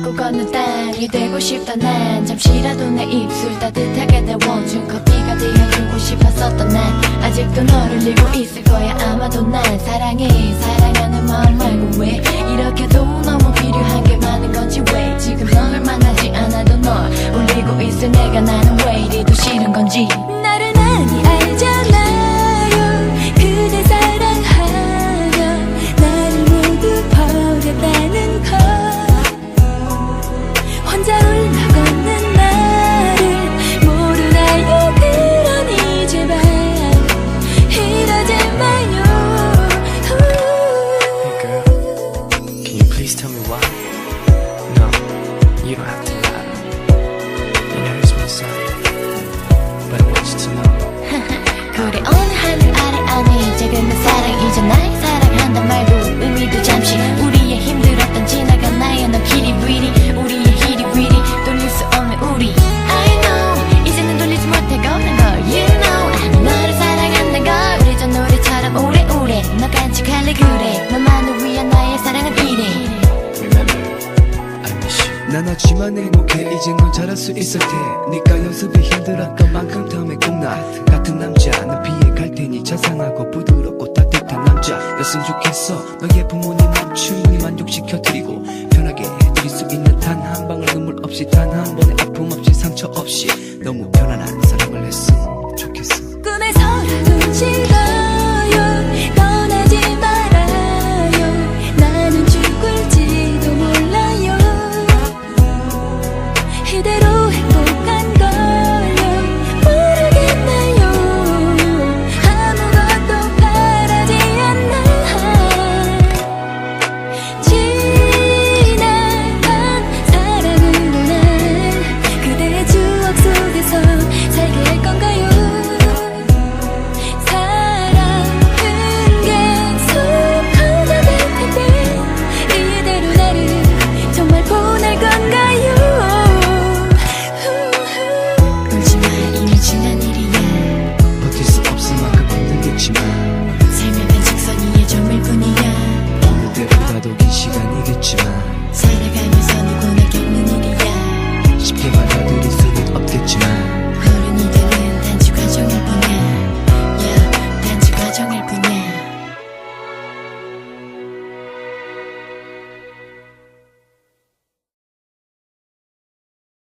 밟고 걷는 땅이 되고 싶다. 난 잠시라도 내 입술 따뜻하게 데워준 커피가 되어주고 싶었었던 난 아직도 너를 잃고 있을 거야. 아마도 난 사랑해. 사랑하는 마음 말고 왜 이렇게도 너무 필요한 게 많은 건지 왜 지금 널 만나지 않아도 널 울리고 있을 내가 나는 왜 이리도 싫은 건지 그래 어느 난 하지만 행복해. 이제 넌 잘할 수 있을 테니까 연습이 힘들었던 만큼 더 매꿈나. 같은 남자 는 피해 갈 테니 자상하고 부드럽고 따뜻한 남자였으면 좋겠어. 너의 부모님 남친이 만족시켜드리고 편하게 해드릴 수 있는 단 한 방울 눈물 없이 단 한 번의 아픔 없이 상처 없이 너무 편안한 사랑을 했으면 좋겠어